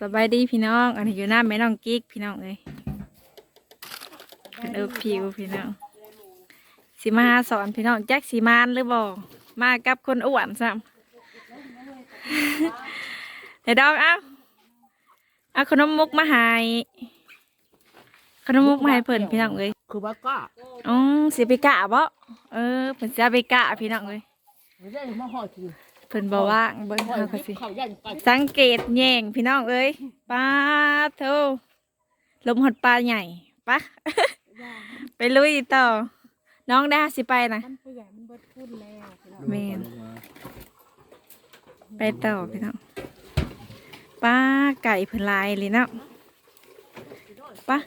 สบายดีพี่น้อง อันนี้อยู่หน้าแม่น้องกิ๊กพี่น้องเลยเออผิวพี่น้องสีมาหาสอนพี่น้องแจ็คสีมานหรือบ่มากับคนอ้วนซ้ำเดี๋ยวดอกเอาเอาขนมมุกมาใหายขนมมุกมาให้เพิ่นพี่น้องเลยคือว่าก็อ๋อสิไปกะบ่เออเพิ่นสิเอาไปกะพี่น้องเลยไม่ได้มาห่อทีเพิ่นบ่ว่างเบิ่งห่อเฮาก็ที่สิเขายันกันสังเกตแย่งพี่น้องเอ้ยปลาเท่าลมหดปลาใหญ่ปะ ไปลุยต่อ น้องได้สิไปนะมันตัวใหญ่มันเบิดขึ้นแล้วแม่นไปต่อพี่น้องปลาไก่เพิ่นลายเลยเนาะปะ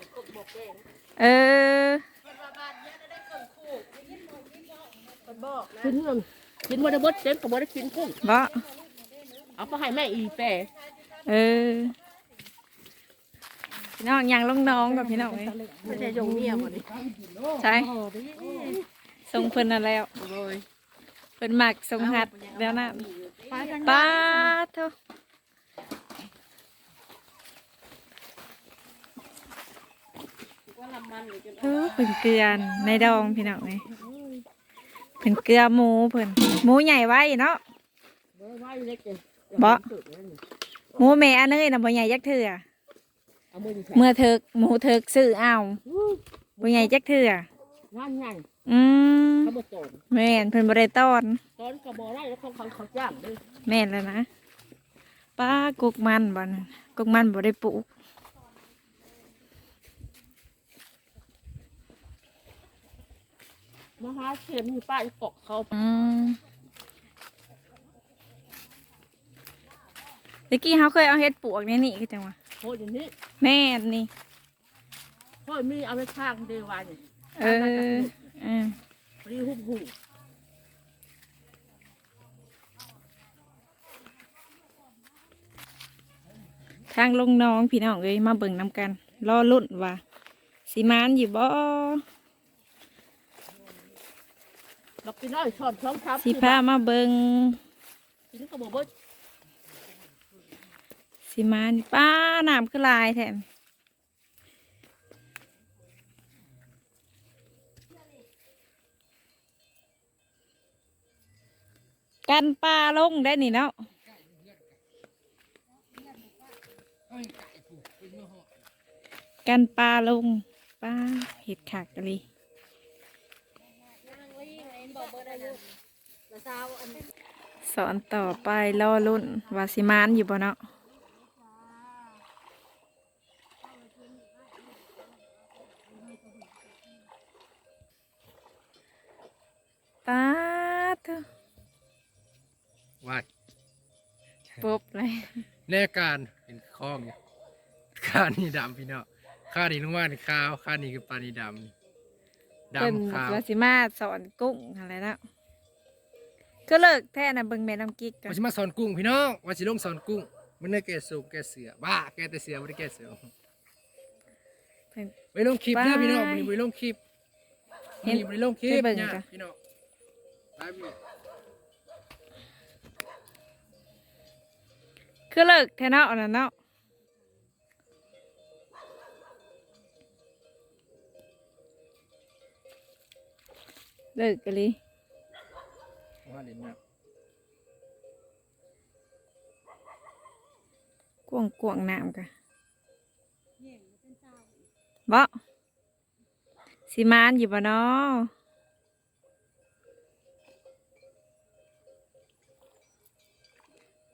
เออกินเงิน กินวันละเบิดเต็มกับวันละกินกุ้งบ่เอาไปให้แม่อีแปรเออพี่น้องยังลงน้องกับพี่น้องเลยไม่ใช่ยงเมียหมดเลยใช่ส่งเพิ่นนั่นแล้วเลยเพิ่นมักส่งหัดแล้วนะไปทางปลาเท่าเออเพิ่นเกลือนในดองพี่น้องเลย เพิ่นเกลือหมูเพิ่นหมูใหญ่ไว้เนาะไว้เล็กเลยบ่หมูแม่อันเนยน่ะบ่ใหญ่จักเทื่อเอามือแฉะเมื่อเถิกหมูเถิกซื้อเอาบ่ใหญ่จักเทื่องานใหญ่อืมเขาบ่โตนแม่นเพิ่นบ่ได้ต้อนตอนกระบอกไร่แล้วเขาเขาเขาจ้างเลยแม่นแล้วนะป้ากกมันบ่นะกกมันบ่ได้ปลูก มาหาเข็มอยู่ป้ายเกาะเขาอืมตะกี้เขาเคยเอาเฮ็ดปลวกในนี่คือจังหวะโคตรอย่างนี้แม่นนี่ โคตรมีเอาไปข้างเดวานนี่เออเออรีหุบหูทางลงน้องพี่น้องเอ้ยมาเบิ่งนำกัน รอลุ่นว่าสิมานอยู่บ่ ดอกกินน้อยชอนช้องครับสิพามาเบิ่งกินกระบอกเบิดสิมานป้าน้ำคือหลายแทนกันปลาลงได้นี่เนาะกันปลาลงปลาเห็ดขากกะลี สอนต่อไปล่อรุ่นวาสิมานอยู่บ่เนาะปาดเถอะว่าปุ๊บเลยแน่การเป็นคล้องอยู่ข้านี่ดำพี่น้องข้านี่ลุงว่านี่ขาวข้านี่คือปลานี่ดำนี่เป็น ดำขาววาสิมาสอนกุ้งอะไรนะก็เลิกแท้นะเบิ่งแม่น้ำกิ๊กกันว่าสิมาสอนกุ้งพี่น้องว่าสิลงสอนกุ้งมันได้แก่สูงแก่เสือบ้าแก่แต่เสือไม่ได้แก่เสือเพิ่นไปลงคลิปเด้อไปพี่น้องมันไปลงคลิปเห็มันนไปลงคลิปไปเบิ่งเนี่ยจ้ะพี่น้องไปเบิ่งคือเลิกแท้เนาะอันนั้นเนาะ เลิกกันเลยว่าเล่นน้กวงกวงน้ำกันบ่สิมานอยู่บ่เนาะ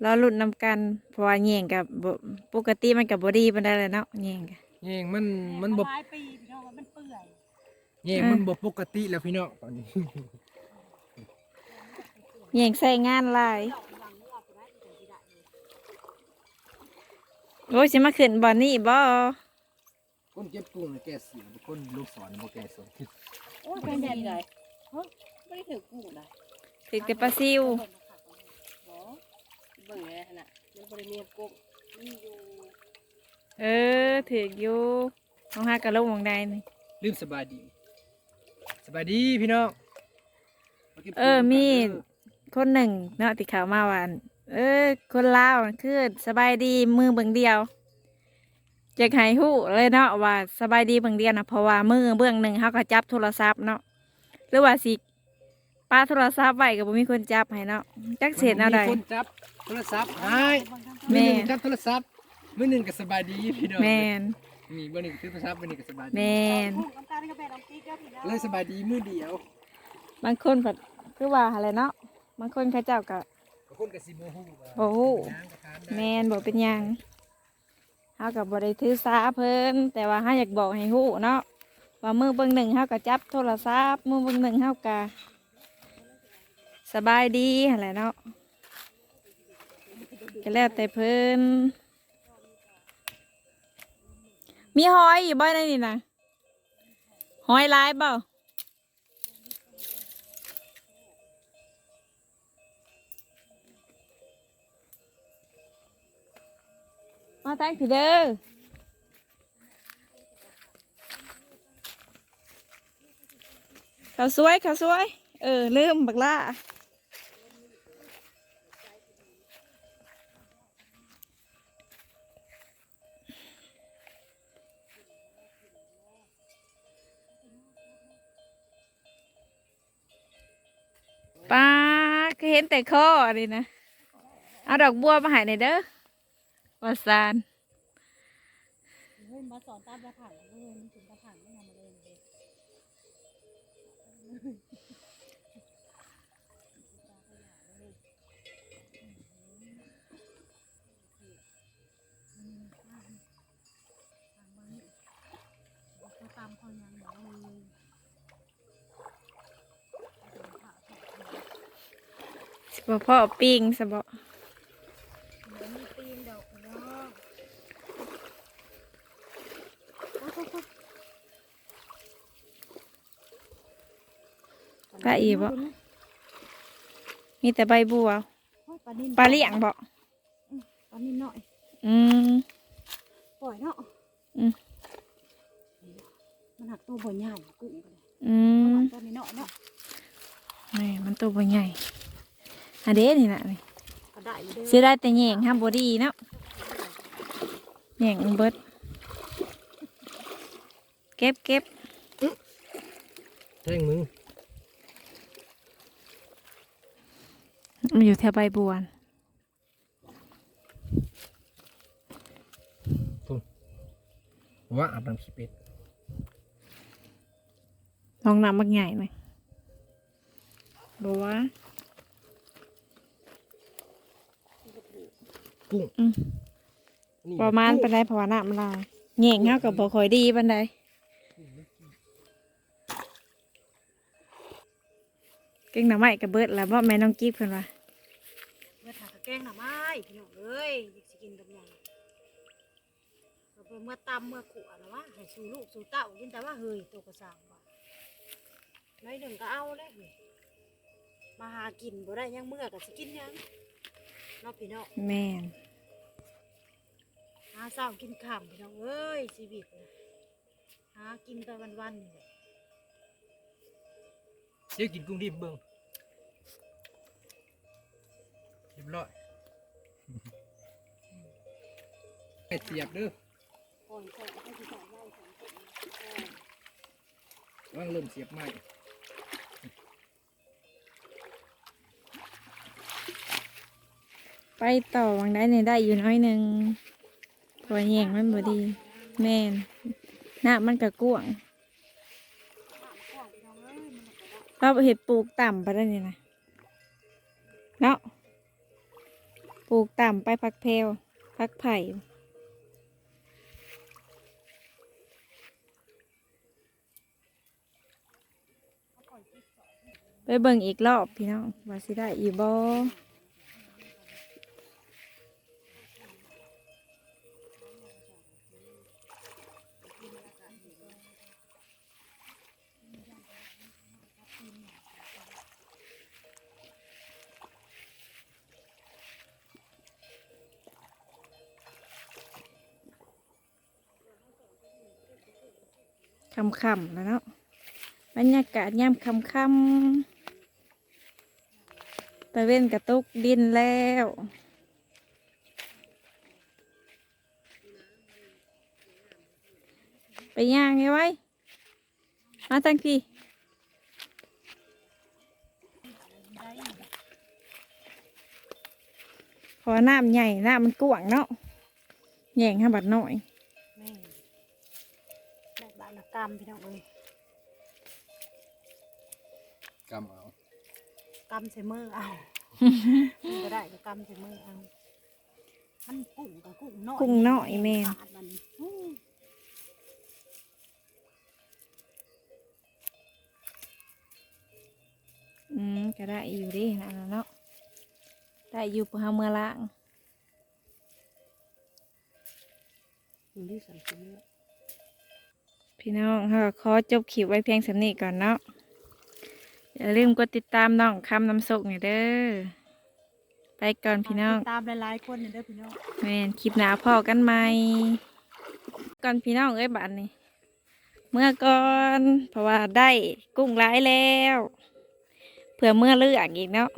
เราหลุดนำกันเพราะว่าแย่งกับบ่ปกติมันกับบอดี้มันได้เลยเนาะแย่งกันำเย่งมันมันบ่ เย่งมันบ่ปกติแล้วพี่น้องตอนนี้แย่งใส่งานหลายโอ้ยสิมาขึ้นบ่อนี่บ่คนเก็บกุ้งแก่เสือคนลูกศรบ่แก่เสือโอ้ยเป็นดีเลยเฮ้ยไม่ได้ถือกุ้งนะถึกแต่ปลาซิวเบิ่งเลยนะมันบริเวณกุ้งมันอยู่เออถึกอยู่น้องฮักกะลงมองใดนี่ลืมสบายดี สบายดีพี่น้องาก็บเออกุ้งมีกันเด้อคนหนึ่งเนาะติดข่าวมาวาอันเออ คนลาวน่ะคือสบายดีมือเบิ่งเดียวจะให้ฮู้เลยเนาะว่าสบายดีเบางเดียวนะเพราะว่ามือเบื้องหนึ่งเขาก็จับโทรศัพท์เนาะหรือว่าสิป้าโทรศัพท์ไว้ก็บ่มีคนจับให้เนาะจักเสียแนวใดมีคนจับโทรศัพท์หายแม่มือหนึ่งจับโทรศัพท์มือหนึ่งก็สบายดีพี่น้องแมน มีมือหนึ่งถือโทรศัพท์มือหนึ่งก็สบายแมดีนเลยสบายดีมือเดียวบางคนแบบคือว่าอะไรเนาะบางคนเขาเจ้าก็บางคนก็สิโมโหบ่ฮู้ย่างก็ทานได้แมนบอกเป็นหยังเฮากับบ่ได้ถือสาเพิ่นแต่ว่าเฮาอยากบอกให้ฮู้เนาะว่ามือเบิ่งหนึ่งเฮาก็จับโทรศัพท์มือเบิ่งหนึ่งเฮาก็สบายดีหั่นแหละเนาะก็แล้วแต่เพิ่น มีหอยอยู่บ่ในนี่นะหอยลายเปล่ามาตังพี่เด้อเขาสวยเขาสวย เออลืมบักล่า ป้าก็เห็นแต่ข้อนี่นะเอาดอกบัวมาใหายในอยเด้อวาซานเฮ้ยมาสอนตามตะผ่านเลยมันถึงตะผ่านไม่ทำเลย ตามคนยังบอกเลย สิ บพ่อปิ้งสบมันมีตีนดอกเนาะปลาอีบ่มีแต่ใบบัวปลานิ่ปลาเลี้ยงบ่ปลานิ่หน่อยอืมปล่อยเนาะอืมมันหักตัวบ่ใหญ่กุ้งเลยอืมตัวนี้เนาะเนาะนี่มันตัวบ่ใหญ่ อันเด้นี่นะนี่ก็ได้อยู่เด้อซื้อได้แต่แหย่งห้ามบอดีเนาะแหย่งมันเบิดเก็บเก็บแทงมือมันอยู่แถวใบบัวน่ะว่าอาบน้ำขี้เป็ดลองน้ำบักใหญ่ไหมบอกว่ กุ้งอืมนี่ประมาณเป็นไรเพราะว่าน้ำมันลายแหย่งเท่ากับบ่ค่อยดีปันใดเก่งหน่อไม้กับเบิดแล้วว่าแม่น้องกิ๊บเพิ่นว่าเมื่อถากระแกงหน่อไม้พี่น้องเอ้ยอยากสิกินกับหยังเราไปเมื่อตำเมื่อขวนะวะให้สู่ลูกสู่เต้ากินแต่ว่าเฮ้ยตัวกระสังว่ะน้อยหนึ่งก็เอาเลยเฮ้ยมาหากินบ่ได้ยังเมื่อก็สิกินหยังเนาะพี่น้องแม่นหาเศร้ากินข้ามพี่น้องเอ้ยชีวิตนะหากินไปวันๆนี่แหละเดี๋ยวกินกุ้งดิบเบิ่งเรียบร้อยให้เสียบเด้อก่อนก่อนให้สิใส่ไว้สองคนว่างเริ่มเสียบใหม่ไปต่อวังได้ในได้อยู่น้อยหนึ่ง เพราะว่าแหงมันบ่ดี แม่นน้ำมันกระกวางเราเห็ดปลูกต่ำไปแล้วนี่นะเนาะปลูกต่ำไปพักเพลวพักไผ่ไปเบิ่งอีกรอบพี่น้องว่าสิได้อีบ่ค คำๆแล้วเนาะบรรยากาศย่ำคำคำๆตะเว้นกระตุกดินแล้วไปย่างไงไว้ มาตั้งพี่พอน้ำใหญ่ น้ำมันกว้างเนาะแย่งห้าบาทหน่อย ได้บาทละกรรมพี่น้องเอ้ยกำเอากรรมใส่มือเอามันก็ได้ก็กรรมใส่มือเอามันกุ้งกับกุ้งน้อยกุ้งน้อยแม่ขาดมันอู้อืมก็ได้อยู่ดินั่นน่ะเนาะได้อยู่พอเฮาเมื่อล้างอยู่ที่สันติเนี่ย พี่น้องเฮาก็ขอจบคลิปไว้เพียงสำนี้ก่อนเนาะอย่าลืมกดติดตามน้องคำน้ำสุกนี่เด้อไปก่อนพี่น้องติดตามหลายๆคนเนี่ยเด้อพี่น้องแม่นคลิปหนาพอกันไหมก่อนพี่น้องเอ้ยบัดนี้เมื่อก่อนเพราะว่าได้กุ้งร้ายแล้วเพื่อเมื่อเลือกอีกเนาะ